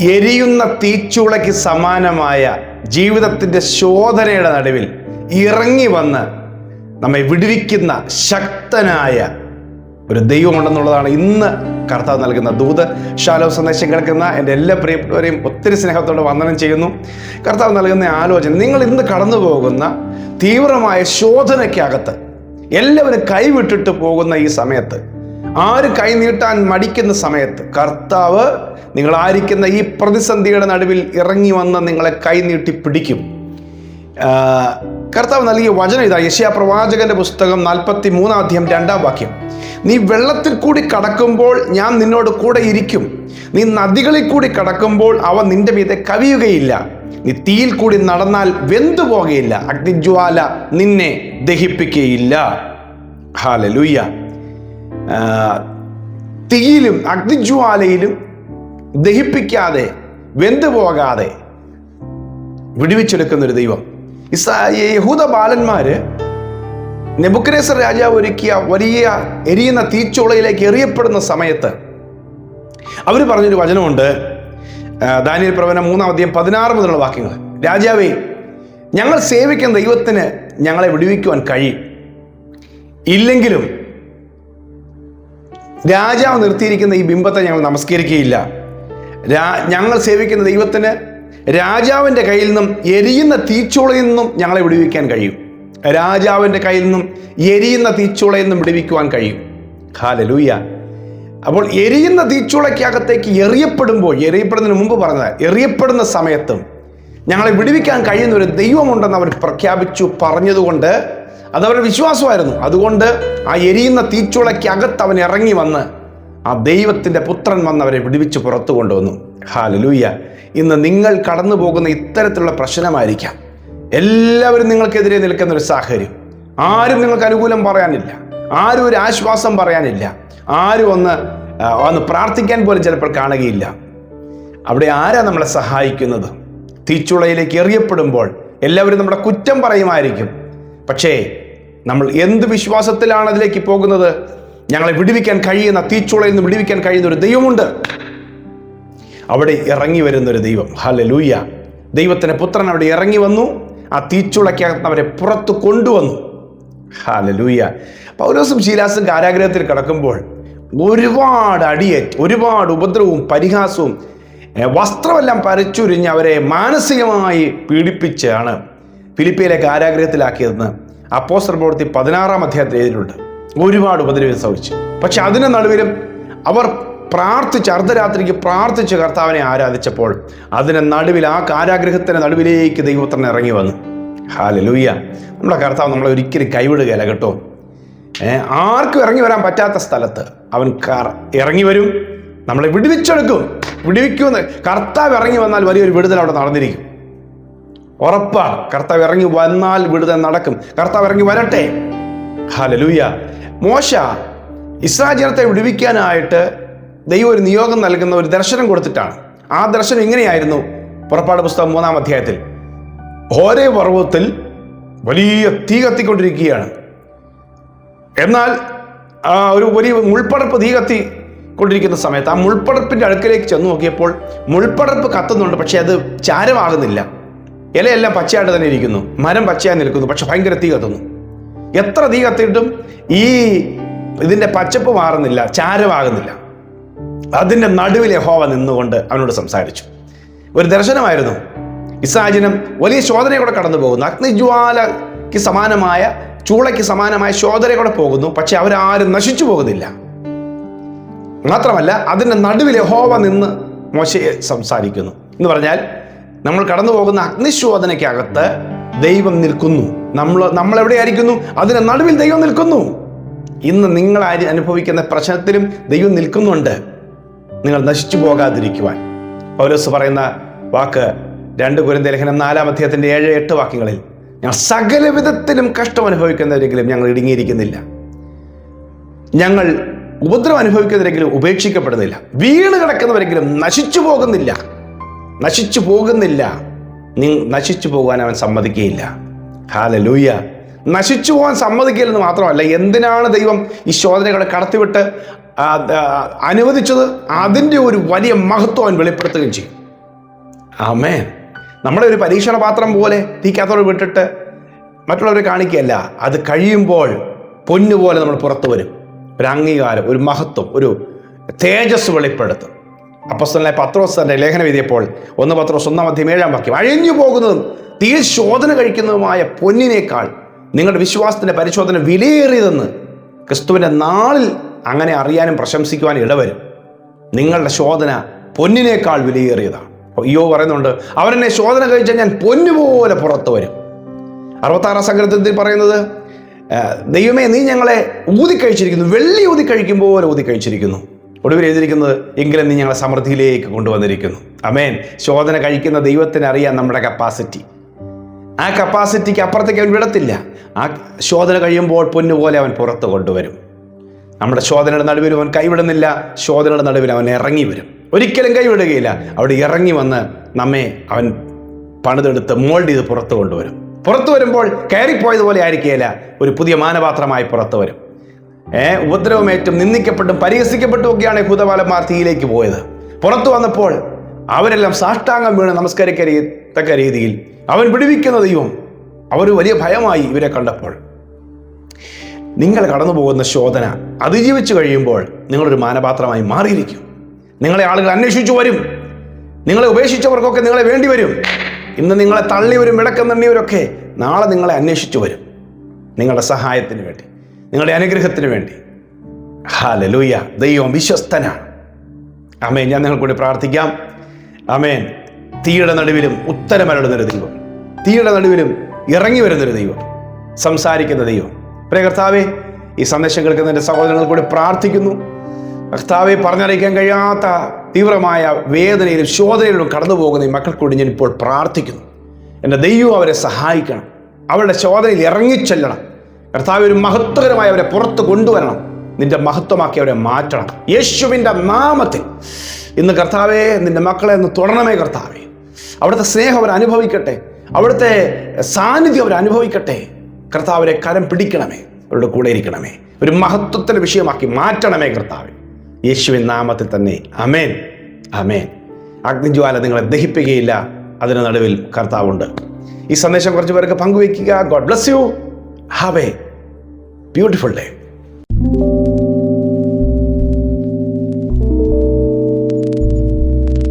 എരിയുന്ന തീച്ചുളയ്ക്ക് സമാനമായ ജീവിതത്തിന്റെ ശോധനയുടെ നടുവിൽ ഇറങ്ങി വന്ന് നമ്മെ വിടുവിക്കുന്ന ശക്തനായ ഒരു ദൈവമുണ്ടെന്നുള്ളതാണ് ഇന്ന് കർത്താവ് നൽകുന്ന ദൂത്. ശാലോ സന്ദേശം കേൾക്കുന്ന എന്റെ എല്ലാ പ്രിയപ്പെട്ടവരെയും ഒത്തിരി സ്നേഹത്തോടെ വന്ദനം ചെയ്യുന്നു. കർത്താവ് നൽകുന്ന ആലോചന നിങ്ങൾ ഇന്ന് കടന്നു പോകുന്ന തീവ്രമായ ശോധനയ്ക്കകത്ത് എല്ലാവരും കൈവിട്ടിട്ട് പോകുന്ന ഈ സമയത്ത് ആര് കൈനീട്ടാൻ മടിക്കുന്ന സമയത്ത് കർത്താവ് നിങ്ങളായിരിക്കുന്ന ഈ പ്രതിസന്ധിയുടെ നടുവിൽ ഇറങ്ങി വന്ന് നിങ്ങളെ കൈനീട്ടി പിടിക്കും. കർത്താവ് നൽകിയ വചനം ഇതാ യശയാ പ്രവാചകന്റെ പുസ്തകം നാൽപ്പത്തി മൂന്നാം അധ്യായം രണ്ടാം വാക്യം. നീ വെള്ളത്തിൽ കൂടി കടക്കുമ്പോൾ ഞാൻ നിന്നോട് കൂടെ ഇരിക്കും. നീ നദികളിൽ കൂടി കടക്കുമ്പോൾ അവ നിന്റെ മീതെ കവിയുകയില്ല. നീ തീയിൽ കൂടി നടന്നാൽ വെന്തു പോകുകയില്ല അഗ്നിജ്വാല നിന്നെ ദഹിപ്പിക്കുകയില്ല ഹാലലൂയ്യ തീയിലും അഗ്നിജ്വാലയിലും ദഹിപ്പിക്കാതെ വെന്തു പോകാതെ വിടുവിച്ചെടുക്കുന്ന ഒരു ദൈവം. യഹൂദ ബാലന്മാര് നെബുക്കരേസർ രാജാവ് ഒരുക്കിയ വലിയ എരിയുന്ന തീച്ചുളയിലേക്ക് എറിയപ്പെടുന്ന സമയത്ത് അവർ പറഞ്ഞൊരു വചനമുണ്ട്. ദാനിയൽ പ്രവചനം മൂന്നാം അധ്യയം പതിനാറ് മുതലുള്ള വാക്യങ്ങൾ. രാജാവേ ഞങ്ങൾ സേവിക്കുന്ന ദൈവത്തിന് ഞങ്ങളെ വിടുവിക്കുവാൻ കഴിയും. ഇല്ലെങ്കിലും രാജാവ് നിർത്തിയിരിക്കുന്ന ഈ ബിംബത്തെ ഞങ്ങൾ നമസ്കരിക്കുകയില്ല. ഞങ്ങൾ സേവിക്കുന്ന ദൈവത്തിന് രാജാവിന്റെ കയ്യിൽ നിന്നും എരിയുന്ന തീച്ചുളയിൽ നിന്നും ഞങ്ങളെ വിടുവിക്കാൻ കഴിയും. രാജാവിന്റെ കയ്യിൽ നിന്നും എരിയുന്ന തീച്ചുളയിൽ നിന്നും വിടുവിക്കുവാൻ കഴിയും. ഹാലലൂയ. അപ്പോൾ എരിയുന്ന തീച്ചുളയ്ക്കകത്തേക്ക് എറിയപ്പെടുമ്പോൾ എറിയപ്പെടുന്നതിന് മുമ്പ് പറഞ്ഞത് എറിയപ്പെടുന്ന സമയത്തും ഞങ്ങളെ വിടുവിക്കാൻ കഴിയുന്ന ഒരു ദൈവമുണ്ടെന്ന് അവർ പ്രഖ്യാപിച്ചു പറഞ്ഞതുകൊണ്ട് അതവരുടെ വിശ്വാസമായിരുന്നു. അതുകൊണ്ട് ആ എരിയുന്ന തീച്ചുളയ്ക്കകത്ത് അവൻ ഇറങ്ങി വന്ന് ആ ദൈവത്തിന്റെ പുത്രൻ വന്ന് അവരെ വിടുവിച്ച് പുറത്തു കൊണ്ടുവന്നു. ഹാലലൂയ്യ ഇന്ന് നിങ്ങൾ കടന്നു പോകുന്ന ഇത്തരത്തിലുള്ള പ്രശ്നമായിരിക്കാം. എല്ലാവരും നിങ്ങൾക്കെതിരെ നിൽക്കുന്ന ഒരു സാഹചര്യം. ആരും നിങ്ങൾക്ക് അനുകൂലം പറയാനില്ല. ആരും ഒരു ആശ്വാസം പറയാനില്ല. ആരും ഒന്ന് ഒന്ന് പ്രാർത്ഥിക്കാൻ പോലും ചിലപ്പോൾ കാണുകയില്ല. അവിടെ ആരാ നമ്മളെ സഹായിക്കുന്നത്? തീച്ചുളയിലേക്ക് എറിയപ്പെടുമ്പോൾ എല്ലാവരും നമ്മുടെ കുറ്റം പറയുമായിരിക്കും. പക്ഷേ നമ്മൾ എന്ത് വിശ്വാസത്തിലാണ് അതിലേക്ക് പോകുന്നത്? ഞങ്ങളെ വിടുവിക്കാൻ കഴിയുന്ന തീച്ചുളയിൽ നിന്ന് വിടുവിക്കാൻ കഴിയുന്ന ഒരു ദൈവമുണ്ട്. അവിടെ ഇറങ്ങി വരുന്ന ഒരു ദൈവം. ഹല ലൂയ്യ ദൈവത്തിന്റെ പുത്രൻ അവിടെ ഇറങ്ങി വന്നു. ആ തീച്ചുളയ്ക്കകത്ത് അവരെ പുറത്തു കൊണ്ടുവന്നു. ഹാലലൂയ പൗലോസും ശീലാസും കാരാഗ്രഹത്തിൽ കിടക്കുമ്പോൾ ഒരുപാട് അടിയേറ്റ് ഒരുപാട് ഉപദ്രവവും പരിഹാസവും വസ്ത്രമെല്ലാം പരച്ചുരിഞ്ഞ് അവരെ മാനസികമായി പീഡിപ്പിച്ചാണ് ഫിലിപ്പിയിലെ കാരാഗ്രഹത്തിലാക്കിയതെന്ന് അപ്പോസ്റ്റർ പ്രവൃത്തി പതിനാറാം അധ്യായത്തിൽ എഴുതിയിട്ടുണ്ട്. ഒരുപാട് ഉപദ്രവം സഹിച്ചു. പക്ഷെ അതിന് നടുവിലും അവർ പ്രാർത്ഥിച്ച് അർദ്ധരാത്രിക്ക് പ്രാർത്ഥിച്ച് കർത്താവിനെ ആരാധിച്ചപ്പോൾ അതിന് നടുവിൽ ആ കാരാഗ്രഹത്തിന്റെ നടുവിലേക്ക് ദൈവത്തിന് ഇറങ്ങി വന്നു. ഹാലലൂയ്യ നമ്മുടെ കർത്താവ് നമ്മളെ ഒരിക്കലും കൈവിടുകയല്ല കേട്ടോ. ആർക്കും ഇറങ്ങി വരാൻ പറ്റാത്ത സ്ഥലത്ത് അവൻ ഇറങ്ങി വരും. നമ്മളെ വിടുവിച്ചെടുക്കും. വിടുവിക്കുമെന്ന് കർത്താവ് ഇറങ്ങി വന്നാൽ വലിയൊരു വിടുതൽ അവിടെ നടന്നിരിക്കും. ഉറപ്പാണ് കർത്താവ് ഇറങ്ങി വന്നാൽ വിടുതൽ നടക്കും. കർത്താവ് ഇറങ്ങി വരട്ടെ. ഹലലൂയ മോശ ഇസ്രാ ജനത്തെ വിടുവിക്കാനായിട്ട് ദൈവം ഒരു നിയോഗം നൽകുന്ന ഒരു ദർശനം കൊടുത്തിട്ടാണ്. ആ ദർശനം എങ്ങനെയായിരുന്നു? പുറപ്പാട് പുസ്തകം മൂന്നാം അധ്യായത്തിൽ. ഓരോ പർവത്തിൽ വലിയ തീ കത്തിക്കൊണ്ടിരിക്കുകയാണ്. എന്നാൽ ഒരു വലിയ മുൾപ്പടർപ്പ് തീ കത്തി കൊണ്ടിരിക്കുന്ന സമയത്ത് ആ മുൾപ്പടർപ്പിന്റെ അടുക്കലേക്ക് ചെന്ന് നോക്കിയപ്പോൾ മുൾപ്പടർപ്പ് കത്തുന്നുണ്ട് പക്ഷേ അത് ചാരമാകുന്നില്ല. ഇലയെല്ലാം പച്ചയായിട്ട് തന്നെ ഇരിക്കുന്നു. മരം പച്ചയായി നിൽക്കുന്നു. പക്ഷെ ഭയങ്കര തീ കത്തുന്നു. എത്ര തീ കത്തിയിട്ടും ഈ ഇതിന്റെ പച്ചപ്പ് മാറുന്നില്ല ചാരമാകുന്നില്ല. അതിന്റെ നടുവിൽ യഹോവ നിന്നുകൊണ്ട് അവനോട് സംസാരിച്ചു. ഒരു ദർശനമായിരുന്നു. ഇസാജിനം വലിയ ശോധനയോടെ കടന്നു പോകുന്നു. അഗ്നിജ്വാലയ്ക്ക് സമാനമായ ചൂളയ്ക്ക് സമാനമായ ശോധനയോടെ പോകുന്നു. പക്ഷെ അവരാരും നശിച്ചു പോകുന്നില്ല. മാത്രമല്ല അതിന്റെ നടുവിൽ യഹോവ നിന്ന് മോശയെ സംസാരിക്കുന്നു. എന്ന് പറഞ്ഞാൽ നമ്മൾ കടന്നു പോകുന്ന അഗ്നിശോധനയ്ക്കകത്ത് ദൈവം നിൽക്കുന്നു. നമ്മൾ നമ്മൾ എവിടെയായിരിക്കുന്നു അതിന് നടുവിൽ ദൈവം നിൽക്കുന്നു. ഇന്ന് നിങ്ങൾ അനുഭവിക്കുന്ന പ്രശ്നത്തിലും ദൈവം നിൽക്കുന്നുണ്ട്. നിങ്ങൾ നശിച്ചു പോകാതിരിക്കുവാൻ. പൗലോസ് പറയുന്ന വാക്ക് രണ്ട് കുരുന്ത ലേഖനം നാലാം അധ്യായത്തിന്റെ ഏഴ് എട്ട് വാക്യങ്ങളിൽ ഞങ്ങൾ സകല വിധത്തിലും കഷ്ടം അനുഭവിക്കുന്നവരെങ്കിലും ഞങ്ങൾ ഇടുങ്ങിയിരിക്കുന്നില്ല. ഞങ്ങൾ ഉപദ്രവം അനുഭവിക്കുന്നവരെങ്കിലും ഉപേക്ഷിക്കപ്പെടുന്നില്ല. വീണ് കിടക്കുന്നവരെങ്കിലും നശിച്ചു പോകുന്നില്ല. നശിച്ചു പോകുന്നില്ല. നീ നശിച്ചു പോകാൻ അവൻ സമ്മതിക്കുകയില്ല. ഹാല ലൂയ്യ നശിച്ചു പോകാൻ സമ്മതിക്കില്ലെന്ന് മാത്രമല്ല എന്തിനാണ് ദൈവം ഈ ശോധനകളെ കടത്തിവിട്ട് അനുവദിച്ചത്? അതിന്റെ ഒരു വലിയ മഹത്വം അവൻ വെളിപ്പെടുത്തുകയും ചെയ്യും. ആമേ നമ്മളെ ഒരു പരീക്ഷണ പാത്രം പോലെ തീക്കാത്തോട് വിട്ടിട്ട് മറ്റുള്ളവരെ കാണിക്കുകയല്ല അത് കഴിയുമ്പോൾ പൊന്നുപോലെ നമ്മൾ പുറത്തു വരും. ഒരു അംഗീകാരം ഒരു മഹത്വം ഒരു തേജസ് വെളിപ്പെടുത്തും. അപ്പസ്തലനായ പത്രോസ് തന്നെ ലേഖനം എഴുതിയപ്പോൾ ഒന്ന് പത്രോസ് ഒന്നാം അധ്യം ഏഴാം വാക്യം അഴിഞ്ഞു പോകുന്നതും തീ ശോധന കഴിക്കുന്നതുമായ പൊന്നിനേക്കാൾ നിങ്ങളുടെ വിശ്വാസത്തിന്റെ പരിശോധന വിലയേറിയതെന്ന് ക്രിസ്തുവിന്റെ നാളിൽ അങ്ങനെ അറിയാനും പ്രശംസിക്കുവാനും ഇടവരും. നിങ്ങളുടെ ശോധന പൊന്നിനേക്കാൾ വിലയേറിയതാണ്. അയ്യോ പറയുന്നുണ്ട് അവരെന്നെ ശോധന കഴിച്ചാൽ ഞാൻ പൊന്നുപോലെ പുറത്തു വരും. അറുപത്താറാം സംഗ്രഹത്തിൽ പറയുന്നത്? ദൈവമേ നീ ഞങ്ങളെ ഊതിക്കഴിച്ചിരിക്കുന്നു വെള്ളി ഊതിക്കഴിക്കും പോലെ ഊതിക്കഴിച്ചിരിക്കുന്നു. ഒടുവിൽ എഴുതിയിരിക്കുന്നത് എങ്കിലും നീ ഞങ്ങളെ സമൃദ്ധിയിലേക്ക് കൊണ്ടുവന്നിരിക്കുന്നു. അമേൻ. ശോധന കഴിക്കുന്ന ദൈവത്തിന് അറിയാം നമ്മുടെ കപ്പാസിറ്റി ആ കപ്പാസിറ്റിക്ക് അപ്പുറത്തേക്ക് അവൻ വിടത്തില്ല. ആ ശോധന കഴിയുമ്പോൾ പൊന്നുപോലെ അവൻ പുറത്ത് കൊണ്ടുവരും. നമ്മുടെ ശോധനയുടെ നടുവിൽ അവൻ കൈവിടുന്നില്ല. ശോധനയുടെ നടുവിൽ അവൻ ഇറങ്ങി വരും. ഒരിക്കലും കൈവിടുകയില്ല. അവിടെ ഇറങ്ങി വന്ന് നമ്മെ അവൻ പണിതെടുത്ത് മോൾഡ് ചെയ്ത് പുറത്തു കൊണ്ടുവരും. പുറത്തു വരുമ്പോൾ കയറിപ്പോയതുപോലെ ആയിരിക്കുകയില്ല ഒരു പുതിയ മാനപാത്രമായി പുറത്തു വരും. ഉപദ്രവമേറ്റും നിന്ദിക്കപ്പെട്ടും പരിഹസിക്കപ്പെട്ടും ഒക്കെയാണ് ഭൂതപാലന്മാർ തീയിലേക്ക് പോയത്. പുറത്തു വന്നപ്പോൾ അവരെല്ലാം സാഷ്ടാംഗം വീണ് നമസ്കരിക്കത്തക്ക രീതിയിൽ അവൻ വിടുവിക്കുന്ന ദൈവം അവർ വലിയ ഭയമായി ഇവരെ കണ്ടപ്പോൾ. നിങ്ങൾ കടന്നു പോകുന്ന ശോധന അതിജീവിച്ചു കഴിയുമ്പോൾ നിങ്ങളൊരു മാനപാത്രമായി മാറിയിരിക്കും. നിങ്ങളെ ആളുകൾ അന്വേഷിച്ചു വരും. നിങ്ങളെ ഉപേക്ഷിച്ചവർക്കൊക്കെ നിങ്ങളെ വേണ്ടി വരും. ഇന്ന് നിങ്ങളെ തള്ളിവരും വിളക്കം തണ്ണിയവരൊക്കെ നാളെ നിങ്ങളെ അന്വേഷിച്ചു വരും. നിങ്ങളുടെ സഹായത്തിന് വേണ്ടി. നിങ്ങളുടെ അനുഗ്രഹത്തിന് വേണ്ടി. ഹാലലൂയ ദൈവം വിശ്വസ്തനാണ്. അമേൻ ഞാൻ നിങ്ങൾ കൂടി പ്രാർത്ഥിക്കാം. അമേൻ തീയുടെ നടുവിലും ഉത്തരമരുളുന്നൊരു ദൈവം. തീയുടെ നടുവിലും ഇറങ്ങി വരുന്നൊരു ദൈവം. സംസാരിക്കുന്ന ദൈവം. പ്രിയ കർത്താവേ ഈ സന്ദേശം കേൾക്കുന്ന എന്റെ സഹോദരങ്ങൾ കൂടി പ്രാർത്ഥിക്കുന്നു. കർത്താവെ പറഞ്ഞറിയിക്കാൻ കഴിയാത്ത തീവ്രമായ വേദനയിലും ശോധനയിലും കടന്നു പോകുന്ന ഈ മക്കൾക്കൂടി ഞാൻ ഇപ്പോൾ പ്രാർത്ഥിക്കുന്നു. എന്റെ ദൈവം അവരെ സഹായിക്കണം. അവരുടെ ശോധനയിൽ ഇറങ്ങിച്ചെല്ലണം. കർത്താവ് ഒരു മഹത്വകരമായി അവരെ പുറത്ത് കൊണ്ടുവരണം. നിന്റെ മഹത്വമാക്കി അവരെ മാറ്റണം. യേശുവിന്റെ നാമത്തിൽ. ഇന്ന് കർത്താവെ നിന്റെ മക്കളെ ഒന്ന് തുടരണമേ കർത്താവെ. അവിടുത്തെ സ്നേഹം അവർ അനുഭവിക്കട്ടെ. അവിടുത്തെ സാന്നിധ്യം അവർ അനുഭവിക്കട്ടെ. കർത്താവരെ കരം പിടിക്കണമേ. അവരുടെ കൂടെ ഇരിക്കണമേ. ഒരു മഹത്വത്തിന്റെ വിഷയമാക്കി മാറ്റണമേ കർത്താവെ. യേശുവിൻ നാമത്തിൽ തന്നെ. അമേൻ അമേൻ അഗ്നിജ്വാല നിങ്ങളെ ദഹിപ്പിക്കുകയില്ല. അതിന് നടുവിൽ കർത്താവുണ്ട്. ഈ സന്ദേശം കുറച്ച് പേർക്ക് പങ്കുവയ്ക്കുക. God bless you. have a beautiful day.